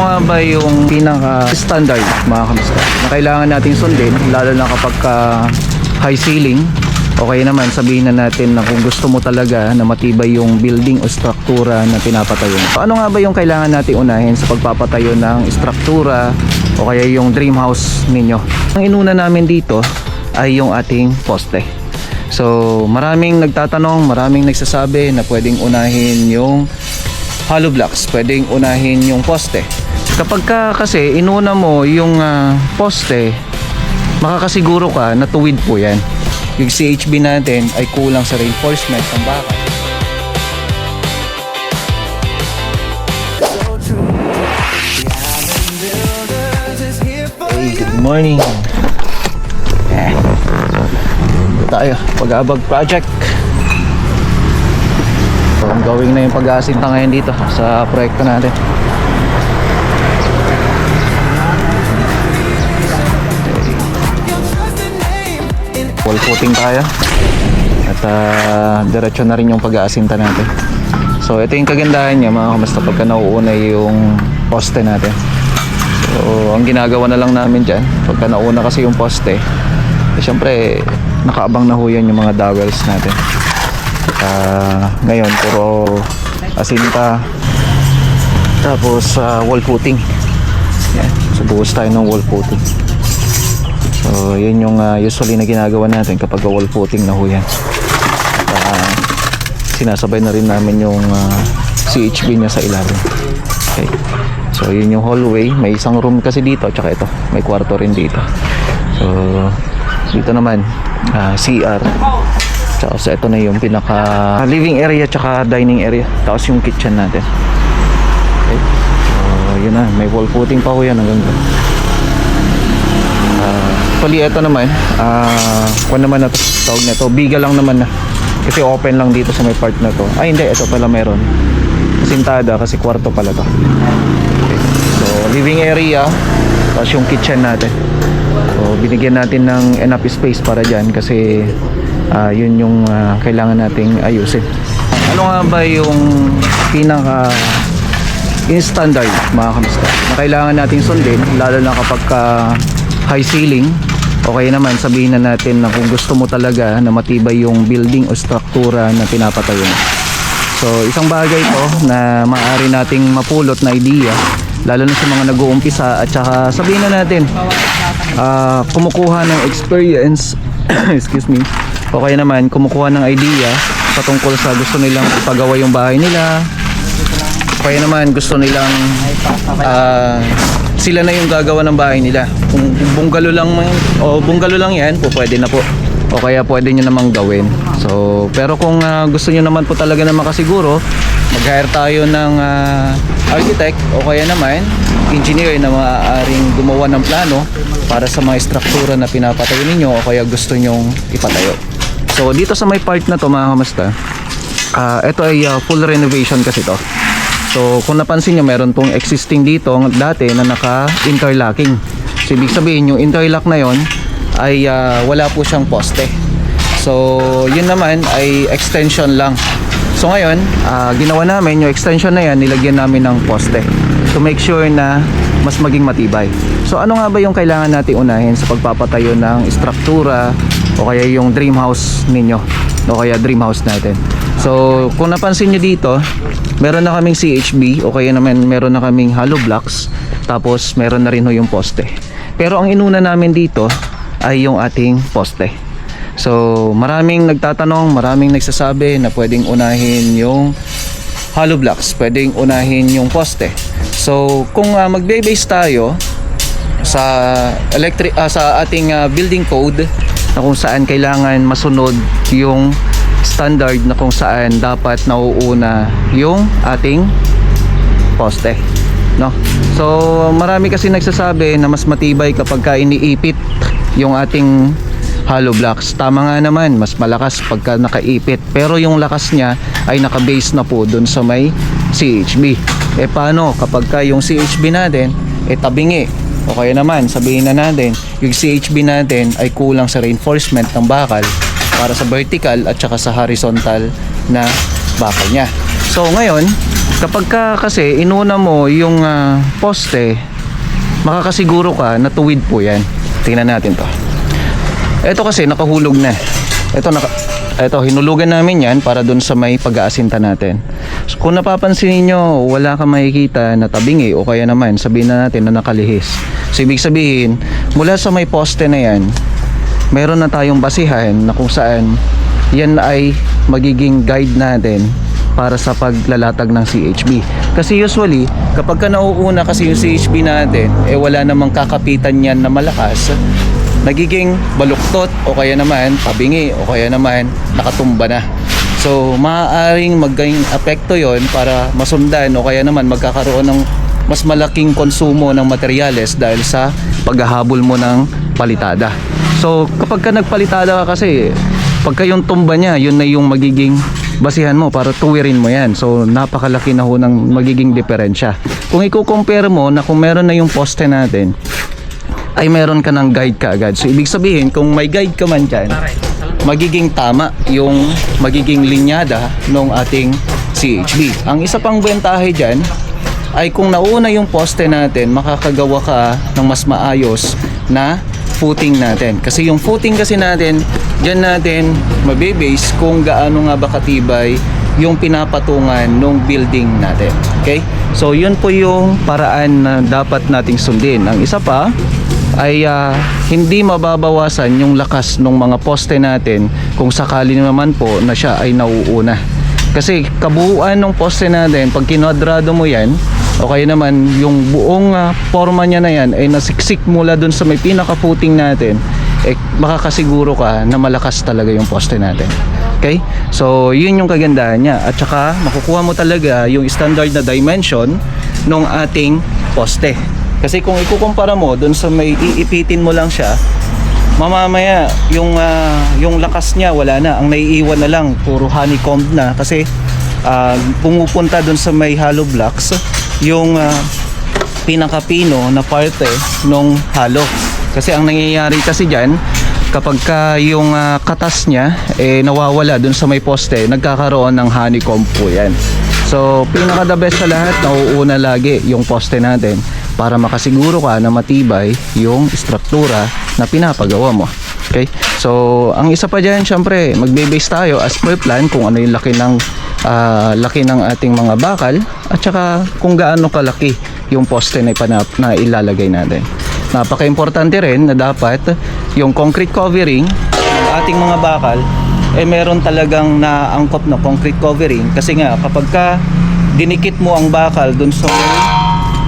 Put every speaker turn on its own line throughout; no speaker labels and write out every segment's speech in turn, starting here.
Ano nga ba yung pinaka-standard mga kamusta na kailangan nating sundin lalo na kapag ka high ceiling o kaya naman sabihin na natin na kung gusto mo talaga na matibay yung building o struktura na pinapatayo. So, ano nga ba yung kailangan nating unahin sa pagpapatayo ng struktura o kaya yung dream house ninyo? Ang inuna namin dito ay yung ating poste. So maraming nagtatanong, maraming nagsasabi na pwedeng unahin yung hollow blocks, pwedeng unahin yung poste. Kapag ka kasi inuna mo yung ah, poste, makakasiguro ka na tuwid po yan. Yung CHB natin ay kulang sa reinforcement ng bakal. Hey, good morning. Eh, tayo, pag-abag project. So, ang gawing na yung pag-aasinta ngayon dito sa proyekto natin. Wall footing tayo. At uh, diretso na rin yung pag-aasinta natin. So ito yung kagandahan niya mga kamusta pagka nauuna yung poste natin. So ang ginagawa na lang namin dyan, pagka nauna kasi yung poste, eh, syempre nakaabang na ho yan yung mga dowels natin. Ah, ngayon puro asinta tapos ah, wall footing. Yan. So buhos tayo ng wall footing. So, yun yung ah, usually na ginagawa natin kapag wall footing na ho yan. Ah, sinasabay na rin namin yung ah, CHB niya sa ilalim. Okay. So, yun yung hallway. May isang room kasi dito, tsaka ito. May kwarto rin dito. So, dito naman, ah, CR. Sa ito na yung pinaka living area tsaka dining area. Tapos yung kitchen natin. Okay. So, yun na. May wall footing pa ho yan hanggang doon. Actually, ito naman, ah, kung naman na tawag na to, biga lang naman na. Kasi open lang dito sa may part na to. Ay, hindi, ito pala meron. Sintada kasi kwarto pala to. Okay. So, living area, tapos yung kitchen natin. So, binigyan natin ng enough space para dyan kasi ah, yun yung ah, kailangan nating ayusin. Ano nga ba yung pinaka in standard mga kamusta na kailangan nating sundin lalo na kapag ka high ceiling o kaya naman sabihin na natin na kung gusto mo talaga na matibay yung building o struktura na pinapatayo mo. So isang bagay to na maaari nating mapulot na idea lalo na sa mga nag-uumpisa at saka sabihin na natin ah, kumukuha ng experience excuse me o kaya naman kumukuha ng idea patungkol sa gusto nilang ipagawa yung bahay nila kaya naman gusto nilang ah, sila na yung gagawa ng bahay nila. Kung bungalo lang o bungalo lang 'yan, po pwede na po. O kaya pwede niyo namang gawin. So, pero kung ah, gusto niyo naman po talaga na makasiguro, mag-hire tayo ng ah, architect o kaya naman engineer na maaaring gumawa ng plano para sa mga struktura na pinapatayo ninyo o kaya gusto nyong ipatayo. So, dito sa may part na to mga kamusta, Ah, ito ay ah, full renovation kasi to. So, kung napansin nyo, meron pong existing dito dati na naka-interlocking. So, ibig sabihin, yung interlock na yon ay ah, wala po siyang poste. So, yun naman ay extension lang. So, ngayon, ah, ginawa namin yung extension na yan, nilagyan namin ng poste to make sure na mas maging matibay. So, ano nga ba yung kailangan natin unahin sa pagpapatayo ng struktura o kaya yung dream house ninyo o kaya dream house natin. So, kung napansin nyo dito, meron na kaming CHB o kaya naman meron na kaming hollow blocks tapos meron na rin ho yung poste. Pero ang inuna namin dito ay yung ating poste. So, maraming nagtatanong, maraming nagsasabi na pwedeng unahin yung hollow blocks, pwedeng unahin yung poste. So, kung uh, magbe-base tayo sa electric ah, sa ating ah, building code na kung saan kailangan masunod yung standard na kung saan dapat nauuna yung ating poste no? So marami kasi nagsasabi na mas matibay kapag ka iniipit yung ating hollow blocks. Tama nga naman mas malakas pagka nakaipit. Pero yung lakas niya ay nakabase na po dun sa may CHB eh paano kapag ka yung CHB natin eh tabingi? O kaya naman sabihin na natin yung CHB natin ay kulang sa reinforcement ng bakal para sa vertical at saka sa horizontal na bakal niya so ngayon Kapag ka kasi inuna mo yung ah, poste, makakasiguro ka na tuwid po yan. Tingnan natin to. Ito kasi nakahulog na. Ito naka ito hinulugan namin yan para dun sa may pag-aasinta natin. So, kung napapansin niyo wala kang makikita na tabingi o kaya naman sabihin na natin na nakalihis. So ibig sabihin, mula sa may poste na yan, meron na tayong basihan na kung saan yan ay magiging guide natin para sa paglalatag ng CHB. Kasi usually, kapag ka nauuna kasi yung CHB natin, eh wala namang kakapitan yan na malakas, nagiging baluktot o kaya naman tabingi o kaya naman nakatumba na. So, maaaring maging apekto yon para masundan o kaya naman magkakaroon ng mas malaking konsumo ng materyales dahil sa paghahabol mo ng palitada. So, kapag ka nagpalitada ka kasi, pagka yung tumba niya, yun na yung magiging basihan mo para tuwirin mo yan. So, napakalaki na ho ng magiging diferensya. Kung i-compare mo na kung meron na yung poste natin, ay meron ka ng guide ka agad. So, ibig sabihin, kung may guide ka man dyan, magiging tama yung magiging linyada ng ating CHB. Ang isa pang bentahe dyan, ay kung nauna yung poste natin, makakagawa ka ng mas maayos na footing natin. Kasi yung footing kasi natin, dyan natin mabibase kung gaano nga ba katibay yung pinapatungan ng building natin. Okay? So, yun po yung paraan na dapat nating sundin. Ang isa pa, ay ah, hindi mababawasan yung lakas ng mga poste natin kung sakali naman po na siya ay nauuna. Kasi kabuuan ng poste natin, pag kinadrado mo yan, o kaya naman yung buong ah, forma niya na yan ay nasiksik mula dun sa may pinaka-footing natin, eh makakasiguro ka na malakas talaga yung poste natin. Okay? So, yun yung kagandahan niya. At saka, makukuha mo talaga yung standard na dimension ng ating poste. Kasi kung ikukumpara mo dun sa may iipitin mo lang siya, mamamaya yung ah, yung lakas niya wala na. Ang naiiwan na lang puro honeycomb na kasi ah, pumupunta dun sa may hollow blocks yung ah, pinakapino na parte nung halo. Kasi ang nangyayari kasi diyan kapag ka yung ah, katas niya eh nawawala dun sa may poste, nagkakaroon ng honeycomb po 'yan. So, pinaka the best sa lahat, nauuna lagi yung poste natin para makasiguro ka na matibay yung struktura na pinapagawa mo. Okay? So, ang isa pa dyan, syempre, magbe-base tayo as per plan kung ano yung laki ng ah, laki ng ating mga bakal at saka kung gaano kalaki yung poste na, ipanap, na ilalagay natin. Napaka-importante rin na dapat yung concrete covering ng ating mga bakal eh meron talagang naangkop na concrete covering kasi nga kapag ka dinikit mo ang bakal dun sa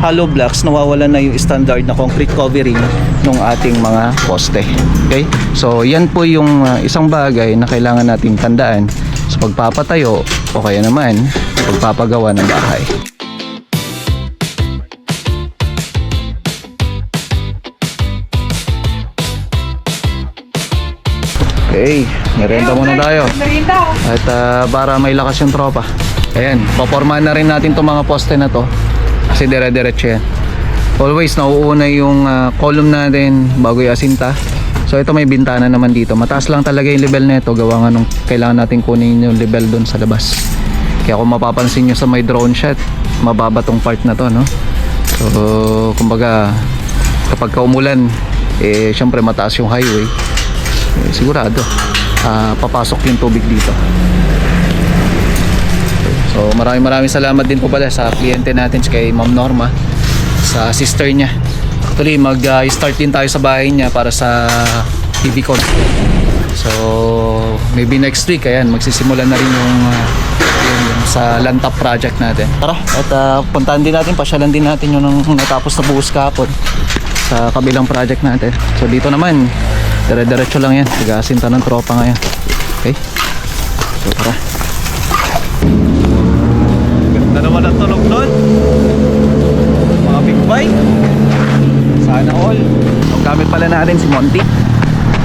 hollow blocks nawawala na yung standard na concrete covering ng ating mga poste okay so yan po yung uh, isang bagay na kailangan nating tandaan sa pagpapatayo o kaya naman pagpapagawa ng bahay Okay, merenda muna tayo. At ah, para may lakas yung tropa. Ayan, papormahan na rin natin itong mga poste na to. Kasi dire-diretso yan. Always nauuna yung ah, column natin bago yung asinta. So ito may bintana naman dito. Mataas lang talaga yung level nito gawa nga nung kailangan natin kunin yung level doon sa labas. Kaya kung mapapansin nyo sa may drone shot, mababa tong part na to, no? So, kumbaga, kapag kaumulan, eh, syempre mataas yung highway eh, sigurado ah, papasok yung tubig dito so maraming maraming salamat din po pala sa kliyente natin kay Ma'am Norma sa sister niya. Actually mag ah, start din tayo sa bahay niya para sa TV con so maybe next week ayan magsisimula na rin yung, ah, yung, yung sa Lantap project natin. Tara at ah, puntahan din natin pasyalan din natin yung natapos na buhos kahapon sa kabilang project natin. So dito naman dire-diretso lang yan. Tigasinta ng tropa ngayon. Okay? So tara natin si Monty?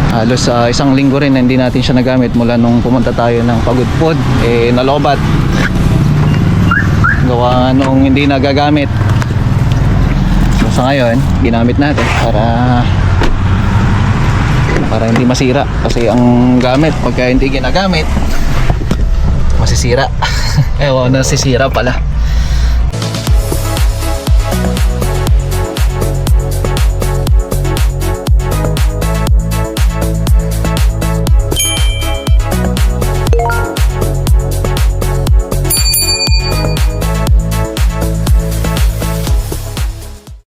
Halos ah, isang linggo rin hindi natin siya nagamit mula nung pumunta tayo ng Pagudpod eh nalobat. Gawa nung hindi nagagamit. So sa ngayon ginamit natin para para hindi masira. Kasi ang gamit pagka hindi ginagamit masisira. Oh, nasisira pala